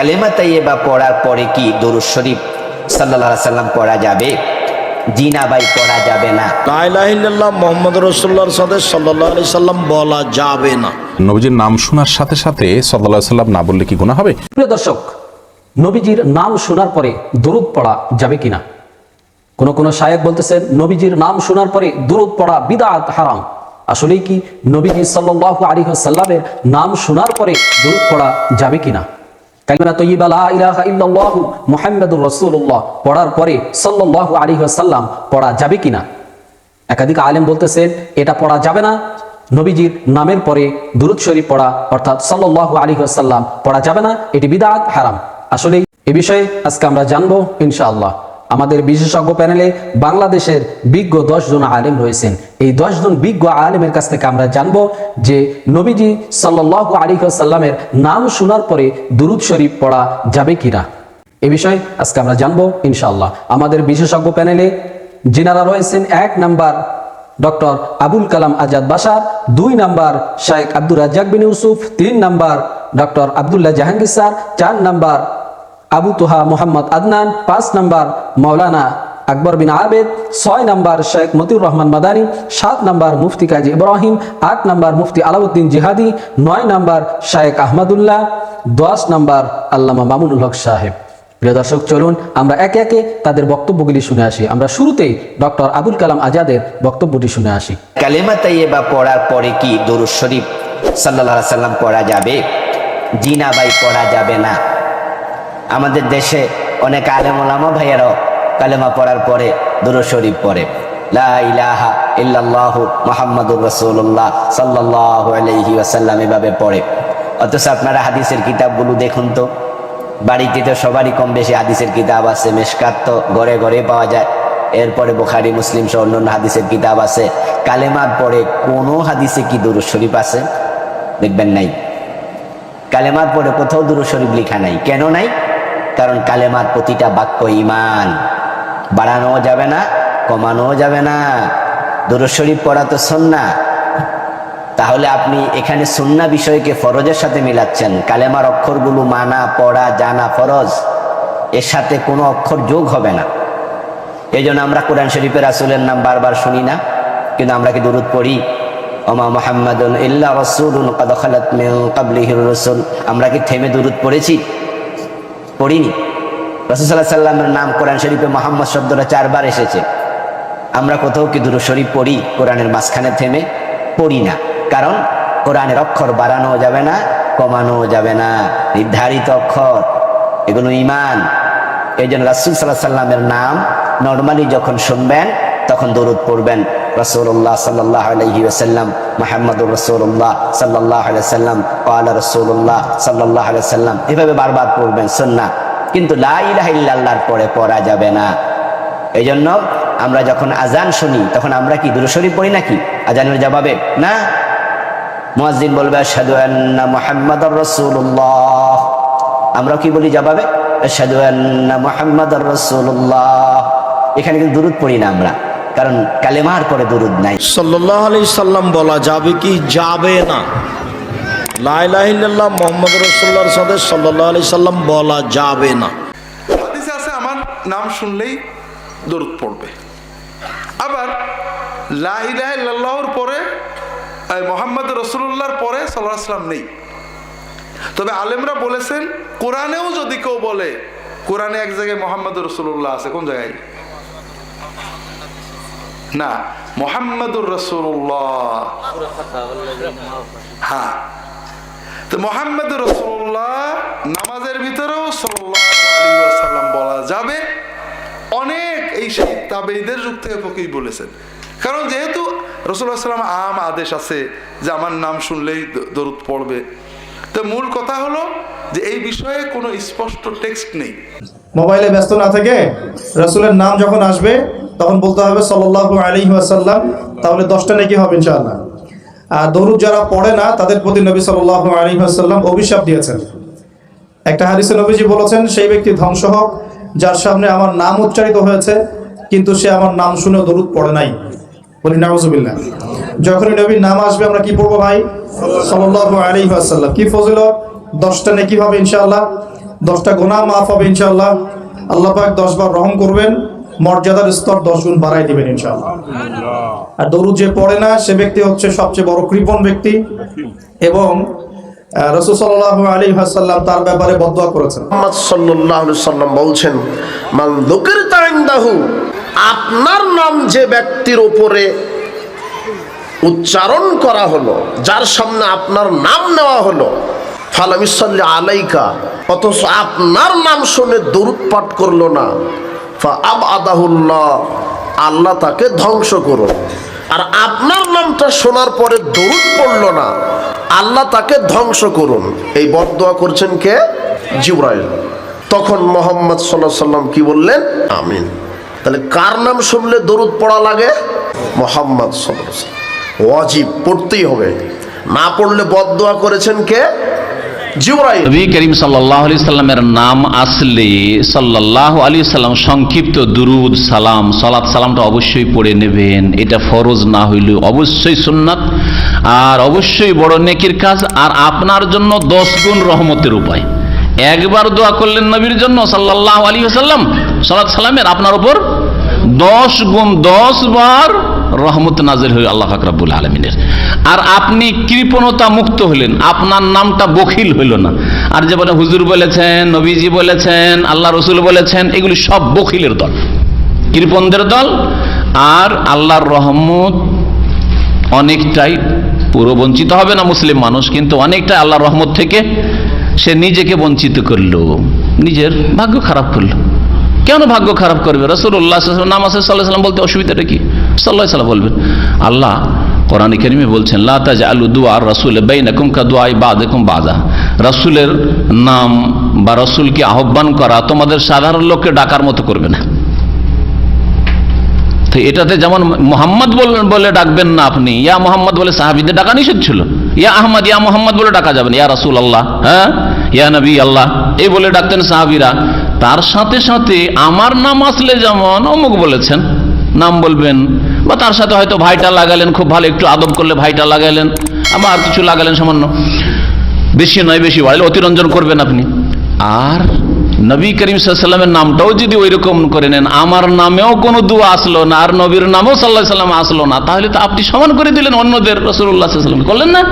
কালেমা তাইয়েবা পড়ার পরে কি দরুদ শরীফ সাল্লাল্লাহু সাল্লাম পড়া যাবে? জি না ভাই পড়া যাবে না। লাইলাহিল্লাহ মোহাম্মদ রসুল্লাহর সাথে সাল্লাহ আলি সাল্লাম বলা যাবে না। নবীজির নাম শোনার সাথে সাথে সাল্লাহ সাল্লাম না বললে কি গুণা হবে? প্রিয় দর্শক নবীজির নাম শোনার পরে দুরুদ পড়া যাবে কিনা? কোন কোন শায়েক বলতেছেন নবীজির নাম শোনার পরে দুরুদ পড়া বিদাত হারাম। আসলে কি নবীজি সাল্লাল্লাহু আলাইহি সাল্লামের নাম শোনার পরে দুরুদ পড়া যাবে কিনা? কালিমা তৈবা লা ইলাহা ইল্লাল্লাহ মুহাম্মাদুর রাসূলুল্লাহ। পড়ার পরে সাল্লাল্লাহু আলাইহি ওয়াসাল্লাম পড়া যাবে কিনা? একাধিক আলেম বলতেছেন, এটা পড়া যাবে না। নবীজির নামের পরে দুরুদ শরীফ পড়া, অর্থাৎ সাল্লাল্লাহু আলাইহি ওয়াসাল্লাম পড়া যাবে না। এটি বিদআত হারাম। আসলে এ বিষয়ে আজকে আমরা জানব, ইনশাআল্লাহ। আমাদের বিশেষজ্ঞ প্যানেলে বাংলাদেশের বিজ্ঞ দশ জন আলেম রয়েছেন। এই দশ জন বিজ্ঞ আলেমের কাছ থেকে আমরা জানব যে নবীজি সাল্লাল্লাহু আলাইহি ওয়াসাল্লামের নাম শোনার পরে দুরুদ শরীফ পড়া যাবে কিনা। এ বিষয়ে আজকে আমরা জানব ইনশাল্লাহ আমাদের বিশেষজ্ঞ প্যানেলে যিনারা রয়েছেন, এক নাম্বার ডক্টর আবুল কালাম আজাদ বাসার, দুই নাম্বার শায়েখ আব্দুর রাজ্জাক বিন ইউসুফ, তিন number doctor Abdullah Jahangir sir, চার নাম্বার আবু তোহা মোহাম্মদ আদনান, পাঁচ নাম্বার মাওলানা আকবর বিন আবেদ, ছয় নাম্বার শেখ মতিউর রহমান মাদানী, সাত নাম্বার মুফতি কাজী ইব্রাহিম, আট নাম্বার মুফতি আলাউদ্দিন জিহাদি, নয় নাম্বার শায়েখ আহমদুল্লাহ, দশ নাম্বার আল্লামা মামুনুল হক সাহেব। প্রিয় দর্শক, চলুন আমরা একে একে তাদের বক্তব্যগুলি শুনে আসি। আমরা শুরুতেই ডক্টর আবুল কালাম আজাদের বক্তব্যটি শুনে আসি। কালেমা তাইয়েবা পড়ার পরে কি দরুদ শরীফ সাল্লাল্লাহু আলাইহি সাল্লাম পড়া যাবে? জি না ভাই পড়া যাবে না। আমাদের দেশে অনেক আলেম ওলামা ভাইয়েরাও কালেমা পড়ার পরে দরুদ শরীফ পড়ে। এভাবে পড়ে। অথচ আপনারা হাদিসের কিতাবগুলো দেখুন তো। বাড়িতে তো সবারই কম বেশি হাদিসের কিতাব আছে তো ঘরে ঘরে পাওয়া যায়। এরপরে বোখারি, মুসলিম সহ অন্যান্য হাদিসের কিতাব আছে। কালেমার পরে কোনো হাদিসে কি দুরু শরীফ আছে? দেখবেন নাই। কালেমার পরে কোথাও দুরু শরীফ লেখা নাই। কেন নাই? কারণ কালেমার প্রতিটা বাক্য ইমান বাড়ানোও যাবে না, কমানোও যাবে না। দুরুদ শরীফ পড়া তো সন্না তাহলে আপনি এখানে সুন্না বিষয়কে ফরজের সাথে মিলাচ্ছেন। কালেমার অক্ষরগুলো মানা, পড়া, জানা ফরজ। এর সাথে কোনো অক্ষর যোগ হবে না। এই জন্য আমরা কোরআন শরীফের রাসুলের নাম বারবার শুনি না। কিন্তু আমরা কি দূরত পড়ি? ওমা মোহাম্মদুন ইল্লা রসুল। আমরা কি থেমে দূরত পড়েছি? পড়িনি। রসুল্লাহ সাল্লামের নাম কোরআন শরীফে মোহাম্মদ শব্দটা চারবার এসেছে। আমরা কোথাও কি দুরু শরীফ পড়ি, কোরআনের মাঝখানে থেমে? পড়ি না। কারণ কোরআনের অক্ষর বাড়ানো যাবে না, কমানো যাবে না। নির্ধারিত অক্ষর। এগুলো ইমান এই জন্য রাসুল সাল্লাহ সাল্লামের নাম নর্মালি যখন শুনবেন, তখন দরুদ পড়বেন। রসুল্লাহ সাল্লাহ আলহি ওসাল্লাম মাহমুদুর রসুল্লাহ সাল্লাহ সাল্লাম আল্লাহ রসুল্লাহ সাল্লাহ সাল্লাম এভাবে বারবার পড়বেন সন্না কিন্তু লাহ ইল্লাহর পরে পড়া যাবে না। এই জন্য আমরা যখন আজান শুনি, তখন আমরা কি দুরুশরীফ পড়ি নাকি? আজানের জবাবে, না। মুয়াজ্জিন বলবে, আশহাদু আমরা কি বলি জবাবে? আশহাদু এখানে কিন্তু দুরুদ পড়ি না আমরা। কারণ কালেমার পরে দুরুদ নাই। সাল্লাহ আলি সাল্লাম বলা যাবে কি? যাবে না। লাইলাহিল্লাহ মোহাম্মদ রসুল্লাহর সাথে সাল্লাহ আলি সাল্লাম বলা যাবে না। হাদিসে আছে আমার নাম শুনলেই দরুদ পড়বে। আবার লাহিলাহর পরে এই মোহাম্মদ রসুল্লাহর পরে সাল্লাহ আসলাম নেই। তবে আলেমরা বলেছেন কোরআনেও যদি কেউ বলে কোরআনে এক জায়গায় মোহাম্মদ রসুল্লাহ আছে কোন জায়গায়? না, মোহাম্মদুর রসুল্লাহ হ্যাঁ। তো মোহাম্মদ রসুল্লাহ নামাজের ভিতরেও সাল্লাম বলা যাবে। অনেক এই সেই তাবেইদের যুগ থেকে ফকির বলেছেন। কারণ যেহেতু রসুল্লাহ সাল্লাম আম আদেশ আছে যে আমার নাম শুনলেই দরুদ পড়বে। তো মূল কথা হলো যে এই বিষয়ে কোনো স্পষ্ট টেক্সট নেই। মোবাইলে ব্যস্ত না থেকে রসুলের নাম যখন আসবে, তখন বলতে হবে সাল্লাল্লাহু আলাইহি ওয়াসাল্লাম, তাহলে দশটা নাকি হবে ইনশাআল্লাহ। আর দরুদ যারা পড়ে না, তাদের প্রতি নবী সাল্লাল্লাহু আলাইহি ওয়াসাল্লাম অভিশাপ দিয়েছেন। একটা হাদিসে নবীজি বলেছেন, সেই ব্যক্তি ধ্বংস হোক, যার সামনে আমার নাম উচ্চারিত হয়েছে, কিন্তু সে আমার নাম শুনে দরুদ পড়ে নাই। বলি নাউজুবিল্লাহ যখনই নবীর নাম আসবে, আমরা কি পড়ব ভাই? সাল্লাল্লাহু আলাইহি ওয়াসাল্লাম। কি ফজিলত? দশটা নাকি হবে ইনশাআল্লাহ। দশটা গোনা মাফ হবে ইনশাল্লাহ আল্লাহ পাক দশ বার রহম করবেন, মর্যাদার স্তর দশ গুণ বাড়াই দিবেন ইনশাল্লাহ আর দরুদ যে পড়ে না, সে ব্যক্তি হচ্ছে সবচেয়ে বড় কৃপণ ব্যক্তি এবং আলী তার ব্যাপারে সাল্লাম বলছেন আপনার নাম যে ব্যক্তির উপরে উচ্চারণ করা হলো, যার সামনে আপনার নাম নেওয়া হলো ফালামিসাল্লি আলাইকা অথচ আপনার নাম শুনে দরুদ পাঠ করল না। আব আদাহুল্লাহ আল্লাহ তাকে ধ্বংস করুন আর আপনার নামটা শোনার পরে দরুদ পড়ল না, আল্লাহ তাকে ধ্বংস করুন। এই বদদোয়া করছেন কে? জিব্রাইল। তখন মোহাম্মদ সাল্লাহ সাল্লাম কি বললেন? আমিন। তাহলে কার নাম শুনলে দরুদ পড়া লাগে? মোহাম্মদ সাল্লাহ ওয়াজিব, পড়তেই হবে। না পড়লে বদদোয়া করেছেন কে? জিব্রাইল। নবী করিম সাল্লাহ আলি সাল্লামের নাম আসলে সাল্লাহ আলী সাল্লাম সংক্ষিপ্ত দুরুদ, সালাম, সালাত, সালামটা অবশ্যই পড়ে নেবেন। এটা ফরজ না হইলে অবশ্যই সুন্নাত। আর অবশ্যই বড় নেকির কাজ, আর আপনার জন্য দশ গুণ রহমতের উপায়। একবার দোয়া করলেন নবীর জন্য সাল্লাহ আলী সাল্লাম, সালাত, সালামের আপনার উপর দশ গুণ দশ বার রহমত নাজির হয়ে আল্লাহ ফাকরাবুল আলমিনের। আর আপনি কৃপণতা মুক্ত হলেন, আপনার নামটা বখিল হইল না। আর যে বলে হুজুর বলেছেন, নবীজি বলেছেন, আল্লাহ রসুল বলেছেন, এগুলি সব বখিলের দল। কৃপণদের দল, আর আল্লাহর রহমত অনেকটাই পুরো বঞ্চিত হবে না মুসলিম মানুষ, কিন্তু অনেকটা আল্লাহর রহমত থেকে সে নিজেকে বঞ্চিত করল, নিজের ভাগ্য খারাপ করল। কেন ভাগ্য খারাপ করবে? রসুল্লাহ নাম আছে সাল্লাহ সাল্লাম বলতে অসুবিধাটা কি? সাল্লাহ বলবেন, আল্লাহ কোরআন করিমে বলছেন লাতাজ আলু দুয়া রসুল বেইনাকুম কা দুয়াই বাদেকুম বাদা। রসুলের নাম বা রসুলকে আহ্বান করা তোমাদের সাধারণ লোককে ডাকার মতো করবে না। তো এটাতে যেমন মোহাম্মদ বলে ডাকবেন না আপনি, ইয়া মোহাম্মদ বলে সাহাবিদের ডাকা নিষেধ ছিল। ইয়া আহমদ, ইয়া মোহাম্মদ বলে ডাকা যাবেন ইয়া রাসুল আল্লাহ হ্যাঁ? ইয়া নবী আল্লাহ এই বলে ডাকতেন সাহাবিরা। তার সাথে সাথে আমার নাম আসলে যেমন অমুক বলেছেন নাম বলবেন। বা তার সাথে হয়তো ভাইটা লাগালেন, খুব ভালো একটু আদব করলে ভাইটা লাগালেন আবার কিছু লাগালেন সামান্য। বেশি নয়, বেশি বাড়লে অতিরঞ্জন করবেন আপনি। আর নবী করিম সাল্লামের নামটাও যদি ওই রকম করে নেন, আমার নামেও কোনো দুয়া আসলো না, আর নবীর নামেও সাল্লাহ সাল্লাম আসলো না, তাহলে তো আপনি সমান করে দিলেন অন্যদের রসুল্লাহ সাল্লাম করলেন না?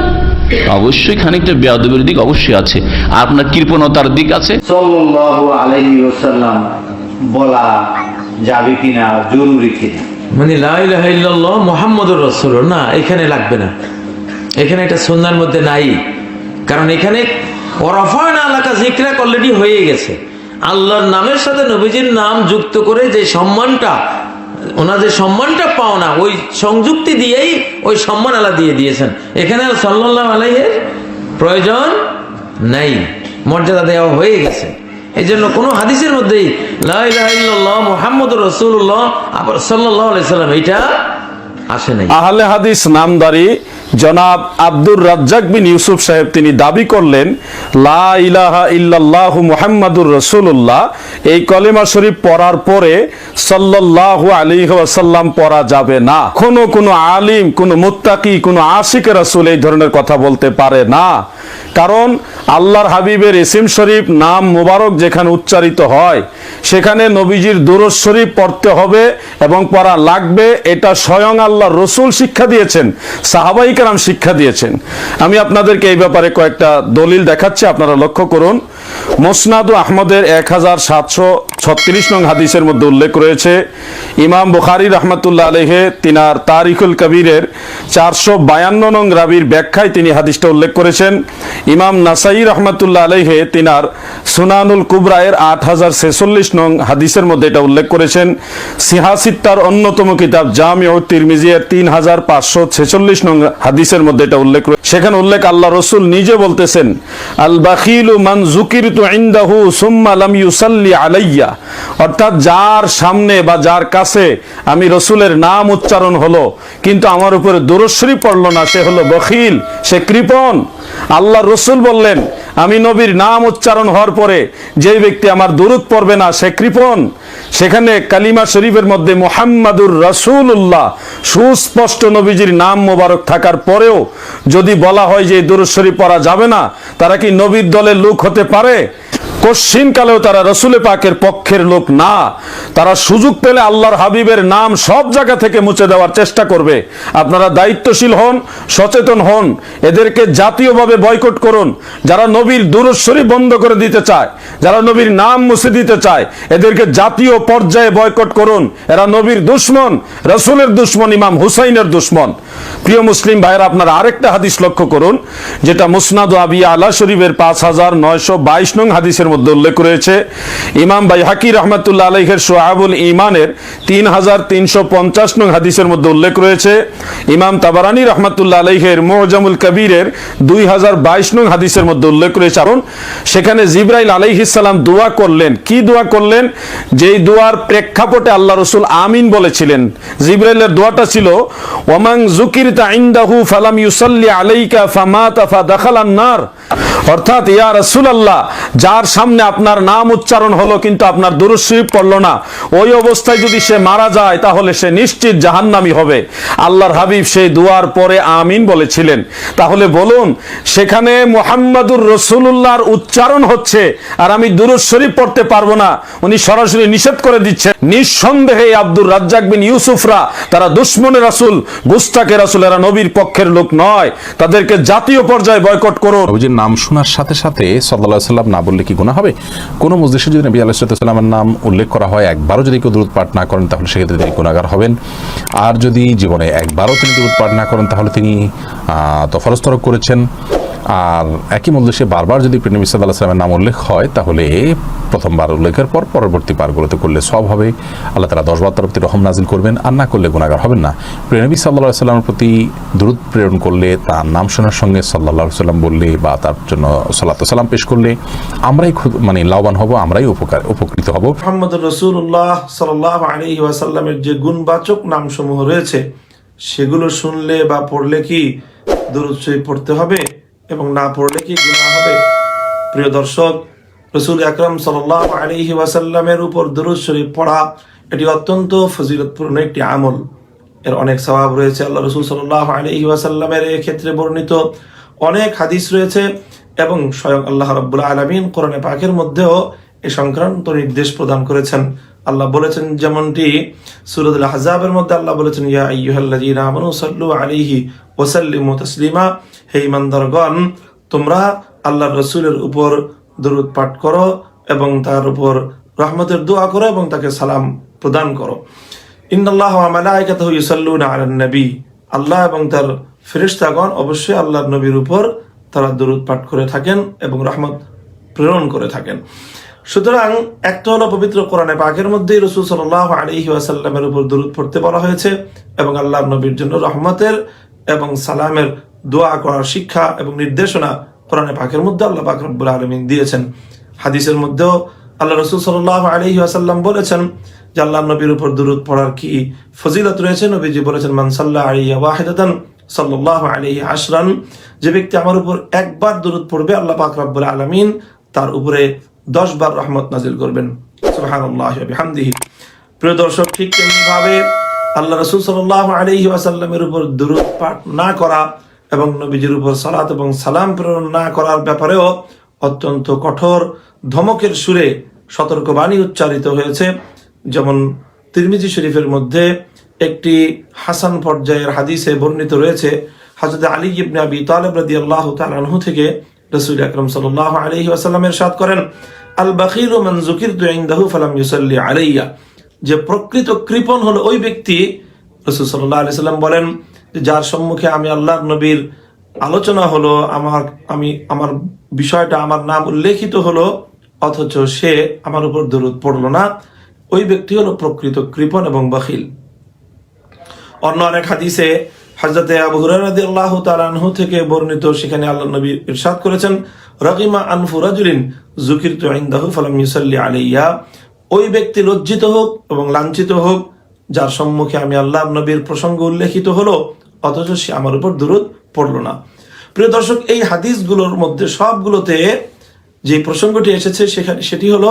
অবশ্যই খানিকটা বেয়াদবের দিক অবশ্যই আছে। আপনার কৃপণতার দিক আছে। বলা যাবে কিনা, জরুরি কিনা। মানে লাইল্লাহ মোহাম্মদুর রসুল না, এখানে লাগবে না। এখানে এটা সন্ধ্যার মধ্যে নাই। কারণ এখানে ওরফান এলাকা জিক্রাক অলরেডি হয়ে গেছে। আল্লাহর নামের সাথে নবীজির নাম যুক্ত করে যে সম্মানটা, ওনার যে সম্মানটা পাও না ওই সংযুক্তি দিয়েই ওই সম্মান আল্লাহ দিয়ে দিয়েছেন। এখানে সাল্লাহ আলাইহের প্রয়োজন নাই। মর্যাদা দেওয়া হয়ে গেছে। এই জন্য কোনো হাদিসের মধ্যেই মোহাম্মদ রসুল্লাহ সাল্লাম নাই। আহলে হাদিস নামদারি জনাব আব্দুর রাজ্জাক বিন ইউসুফ সাহেব তিনি দাবি করলেন, লা ইলাহা মুহাম্মাদুর এই কলেমা শরীফ পড়ার পরে সাল্লাল্লাহু আলাইহি ওয়াসাল্লাম পড়া যাবে না। কোনো কোনো আলিম, কোনো মুত্তাকি, কোনো আশিক রাসূল এই ধরনের কথা বলতে পারে না। কারণ আল্লাহর হাবিবের এসিম শরীফ নাম মুবারক যেখানে উচ্চারিত হয়, সেখানে নবীজির দুরস শরীফ পড়তে হবে এবং পড়া লাগবে, এটা স্বয়ং আল্লাহ রসুল শিক্ষা দিয়েছেন, সাহাবাই শিক্ষা দিয়েছেন। আমি আপনাদেরকে এই ব্যাপারে কয়েকটা দলিল দেখাচ্ছি, আপনারা লক্ষ্য করুন। মোসনাদু আহমদের এক হাজার সাতশো ছত্রিশ নং হাদিসের মধ্যে উল্লেখ রয়েছে, ইমাম বুখারি রহমতুল্লাহ আলহে তিনার তারিকুল কবিরের চারশো বায়ান্ন নং রাবির ব্যাখ্যায় তিনি হাদিসটা উল্লেখ করেছেন। ইমাম নাসাই রহমতুল্লাহ আলহে তিনার সুনানুল কুবরায়ের আট হাজার ছেচল্লিশ নং হাদিসের মধ্যে এটা উল্লেখ করেছেন। সিহাসিত্তার অন্যতম কিতাব জামি ও তিরমিজিয়ার তিন হাজার পাঁচশো ছেচল্লিশ নং হাদিসের মধ্যে এটা উল্লেখ সেখানে উল্লেখ আল্লাহ রসুল নিজে বলতেছেন, আল বাখিলু মান অর্থাৎ যার সামনে বা যার কাছে আমি রসুলের নাম উচ্চারণ হলো, কিন্তু আমার উপরে দূরশ্রী পড়ল না, সে হলো বখিল, সে কৃপন আল্লাহ রসুল বললেন আমি নবীর নাম উচ্চারণ হওয়ার পরে যে ব্যক্তি আমার দুরুদ পড়বে না, সে কৃপণ। সেখানে কালিমা শরীফের মধ্যে মোহাম্মদুর রসুল্লাহ সুস্পষ্ট নবীজির নাম মোবারক থাকার পরেও যদি বলা হয় যে দুরুদ শরীফ পড়া যাবে না, তারা কি নবীর দলের লোক হতে পারে? কশ্চিনকালেও তারা রসুলে পাকের পক্ষের লোক না। তারা সুযোগ পেলে আল্লাহর হাবিবের নাম সব জায়গা থেকে মুছে দেওয়ার চেষ্টা করবে। আপনারা দায়িত্বশীল হন, সচেতন হন, এদেরকে জাতীয়ভাবে বয়কট করুন। যারা নবীর দূরস্বরী বন্ধ করে দিতে চায়, যারা নবীর নাম মুছে দিতে চায়, এদেরকে জাতীয় পর্যায়ে বয়কট করুন। এরা নবীর দুশ্মন, রসুলের দুশ্মন, ইমাম হুসাইনের দুশ্মন। প্রিয় মুসলিম ভাইয়েরা, আপনারা আরেকটা হাদিস লক্ষ্য করুন, যেটা মুসনাদ আবি আলা শরীফের পাঁচ হাজার নয়শো বাইশ নং হাদিসের মধ্যে উল্লেখ রয়েছে, ইমাম ভাই হাকি রহমতুল্লাহ আলহের সোহাবুল ইমানের তিন হাজার তিনশো পঞ্চাশ নং হাদিসের মধ্যে উল্লেখ রয়েছে, ইমাম তাবারানি রহমতুল্লাহ আলহের মোহজামুল কবিরের দুই হাজার বাইশ নং হাদিসের মধ্যে উল্লেখ রয়েছে, কারণ সেখানে জিব্রাইল আলাইহিসাল্লাম দোয়া করলেন। কি দোয়া করলেন? যেই দোয়ার প্রেক্ষাপটে আল্লাহ রসুল আমিন বলেছিলেন। জিব্রাইলের দোয়াটা ছিল ওমাং জুকির ইন্দাহু ফালাম ইউসাল্লি আলাইকা ফামাতা ফাদাখালান নার। অর্থাৎ, ইয়া রাসূলুল্লাহ, যার সামনে আপনার নাম উচ্চারণ হলো, কিন্তু আপনার দুরূদ শরীফ পড়ল না। ওই অবস্থায় যদি সে মারা যায়, তাহলে সে নিশ্চিত জাহান্নামী হবে। আল্লাহর হাবিব সেই দুয়ার পরে আমিন বলেছিলেন। তাহলে বলুন, সেখানে মোহাম্মদুর রসুল্লাহর উচ্চারণ হচ্ছে, আর আমি দুরূদ শরীফ পড়তে পারব না। উনি সরাসরি নিষেধ করে দিচ্ছেন। নিঃসন্দেহে আব্দুর রাজ্জাক বিন ইউসুফরা তারা দুশ্মনের রাসূল, গুস্তাকে রাসূল, এরা নবীর পক্ষের লোক নয়। তাদেরকে জাতীয় পর্যায়ে বয়কট করুন। নাম শোনার সাথে সাথে সাল্লাহ সাল্লাম না বললে কি গুণা হবে। কোনো মসজিদে যদি নবী আলাইসাল্লামের নাম উল্লেখ করা হয়, একবারও যদি কেউ দূরত পাঠ না করেন, তাহলে সেক্ষেত্রে তিনি গুণাগার হবেন। আর যদি জীবনে একবারও তিনি দূরত পাঠ না করেন, তাহলে তিনি তফরস্তরক করেছেন। আর একই মজলিসে বারবার যদি প্রেনবী সাল্লাহ সাল্লামের নাম উল্লেখ হয়, তাহলে প্রথমবার উল্লেখের পর পরবর্তী বারগুলোতে করলে সব হবে। আল্লাহ তালা দশবার তরফ থেকে রহম নাজিল করবেন, আর না করলে গুণাগার হবেন না। প্রেনবী সাল্লাহ সাল্লামের প্রতি দূরত প্রেরণ করলে, তার নাম শোনার সঙ্গে সাল্লাহ সাল্লাম বললে বা তার জন্য সাল্লাহ সাল্লাম পেশ করলে, আমরাই খুব মানে লাভবান হব, আমরাই উপকার, উপকৃত হব। মোহাম্মদ রসুল্লাহ সাল আলী ওয়াসাল্লামের যে গুণবাচক নামসমূহ রয়েছে, সেগুলো শুনলে বা পড়লে কি শরীফ পড়তে হবে? এবং না পড়লে কি গুণা হবে? প্রিয় দর্শক, রসুল আকরম সাল আলী ওয়াসাল্লামের উপর দরুদ শরীফ পড়া এটি অত্যন্ত ফজিলতপূর্ণ একটি আমল। এর অনেক স্বভাব রয়েছে আল্লাহ রসুল সাল্লাহ আলী ওয়াসাল্লামের ক্ষেত্রে বর্ণিত। অনেক হাদিস রয়েছে এবং স্বয়ং আল্লাহ রব্বুল আলমিন কোরআনে পাকের মধ্যেও এ সংক্রান্ত নির্দেশ প্রদান করেছেন। আল্লাহ বলেছেন যেমনটি সুরদুল হাজাবের মধ্যে আল্লাহ বলেছেন, ইয়া আইয়ুহাল্লাযীনা আমানু সাল্লু আলাইহি ওয়া সাল্লিমু হে ইমানদারগণ তোমরা আল্লাহর রসুলের উপর দরুদ পাঠ করো এবং তার উপর রহমতের দোয়া করো এবং তাকে সালাম প্রদান করো। ইন্নাল্লাহ ওয়া মালাইকাতাহু ইউসাল্লুনা আলান নবী। আল্লাহ এবং তার ফেরেশতাগণ অবশ্যই আল্লাহর নবীর উপর তারা দরুদ পাঠ করে থাকেন এবং রহমত প্রেরণ করে থাকেন। সুতরাং একটা হলো পবিত্র কোরআনে পাকের মধ্যেই রসুল সাল্লাহ আলহি ওয়াসাল্লামের উপর দরুদ পড়তে বলা হয়েছে এবং আল্লাহ নবীর জন্য রহমতের এবং সালামের দোয়া করার শিক্ষা এবং নির্দেশনা কোরআনে পাকের মধ্যে আল্লাহ পাক রব্বুল আলমিন দিয়েছেন। হাদিসের মধ্যেও আল্লাহ রসুল সাল্লাহ আলহি আসাল্লাম বলেছেন যে আল্লাহ নবীর উপর দরুদ পড়ার কি ফজিলত রয়েছে? নবীজি বলেছেন মানসাল্লাহ আলিয়া ওয়াহিদাতান সাল্লাহ আলহি আশরান যে ব্যক্তি আমার উপর একবার দরুদ পড়বে, আল্লাহ পাক রব্বুল আলমিন তার উপরে দশ বার রহমত নাজিল করবেন। সুবহানাল্লাহ প্রিয় দর্শক, ঠিক তেমনি ভাবে আল্লাহ রাসূল সাল্লাল্লাহু আলাইহি ওয়াসাল্লামের উপর দুরূদ পাঠ না করা এবং নবীজির উপর সালাত এবং সালাম প্রেরণ না করার ব্যাপারেও অত্যন্ত কঠোর ধমকের সুরে সতর্কবাণী উচ্চারিত হয়েছে। যেমন তিরমিজি শরীফের মধ্যে একটি হাসান পর্যায়ের হাদিসে বর্ণিত রয়েছে হযরত আলী ইবনে আবি তালেব রাদিয়াল্লাহু তাআলা আনহু থেকে রসুল আকরম সাল্লাহ আলহি আসাল্লামের সাথ করেন আল বাকির মান জুকির ইনদাহু ফালাম ইউসাল্লি আলাইয়া। যে প্রকৃত কৃপণ হলো ওই ব্যক্তি, রসুল সাল্লাহ আলি সাল্লাম বলেন যার সম্মুখে আমি আল্লাহর নবীর আলোচনা হলো, আমার, আমি, আমার বিষয়টা, আমার নাম উল্লেখিত হলো, অথচ সে আমার উপর দরুদ পড়ল না। ওই ব্যক্তি হলো প্রকৃত কৃপণ এবং বাখিল। অন্য অনেক হাদিসে হজরতে আবু আল্লাহ তালানহু থেকে বর্ণিত, সেখানে আল্লাহ নবী ইরশাদ করেছেন রকিমা আনফু রাজুলিন জুকির তু ইনদাহু ফালাম ইউসাল্লি আলাইয়া। ওই ব্যক্তি লজ্জিত হোক এবং লাঞ্ছিত হোক, যার সম্মুখে আমি আল্লাহ নবীর প্রসঙ্গ উল্লেখিত হলো, অথচ সে আমার উপর দূরত পড়ল না। প্রিয় দর্শক, এই হাদিসগুলোর মধ্যে সবগুলোতে যে প্রসঙ্গটি এসেছে, সেখানে সেটি হলো,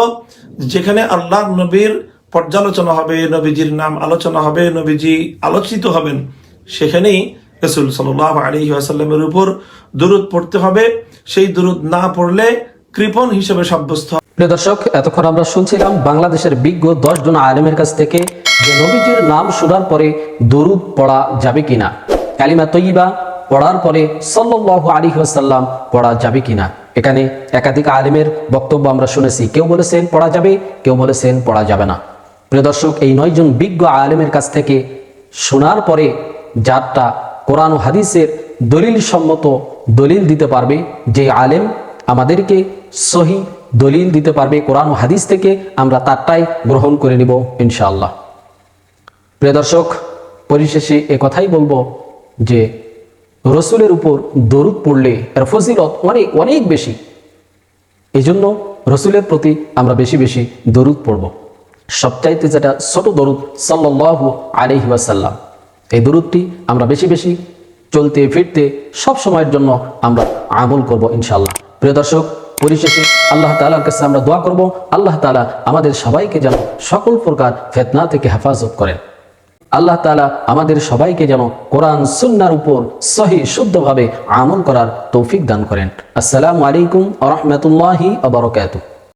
যেখানে আল্লাহ নবীর পর্যালোচনা হবে, নবীজির নাম আলোচনা হবে, নবীজি আলোচিত হবেন, সেখানেই রসুল সাল্লাহ আলী আসাল্লামের উপর দুরুদ পড়তে হবে। সেই দুরুদ না পড়লে কৃপণ হিসেবে সাব্যস্ত প্রিয় দর্শক, এতক্ষণ আমরা শুনছিলাম বাংলাদেশের বিজ্ঞ দশ জন আলেমের কাছ থেকে যে নবীজির নাম শোনার পরে দরুদ পড়া যাবে কিনা, কালিমা তৈবা পড়ার পরে সাল্লাল্লাহু আলাইহি ওয়াসাল্লাম পড়া যাবে কিনা। এখানে একাধিক আলেমের বক্তব্য আমরা শুনেছি। কেউ বলেছেন পড়া যাবে, কেউ বলেছেন পড়া যাবে না। প্রিয় দর্শক, এই নয়জন বিজ্ঞ আলেমের কাছ থেকে শোনার পরে যারটা কোরআন ও হাদিসের দলিল সম্মত দলিল দিতে পারবে। যে আলেম আমাদেরকে সহি দলিল দিতে পারবে, কোরআন ও হাদিস থেকে আমরা তারটাই গ্রহণ করে নিব ইনশাআল্লাহ। প্রিয় দর্শক, পরিশেষে এ কথাই বলব যে, রসুলের উপর দরুদ পড়লে এর ফজিলত অনেক অনেক বেশি। এই জন্য রসুলের প্রতি আমরা বেশি বেশি দরুদ পড়ব। সবচাইতে যেটা ছোট দরুদ সাল্লাহ আলহি ওয়াসাল্লাম। এই দরুদটি আমরা বেশি বেশি চলতে, ফিরতে সব সময়ের জন্য আমরা আমল করব ইনশাল্লাহ প্রিয় দর্শক, পরিশেষে আল্লাহ তালার কাছে আমরা দোয়া করব। আল্লাহ তালা আমাদের সবাইকে যেন সকল প্রকার ফেতনা থেকে হেফাজত করেন। আল্লাহ তালা আমাদের সবাইকে যেন কোরআন, সুন্নার উপর সহি, শুদ্ধভাবে আমল করার তৌফিক দান করেন। আসসালামু আলাইকুম আ রহমতুল্লাহি আবরকাত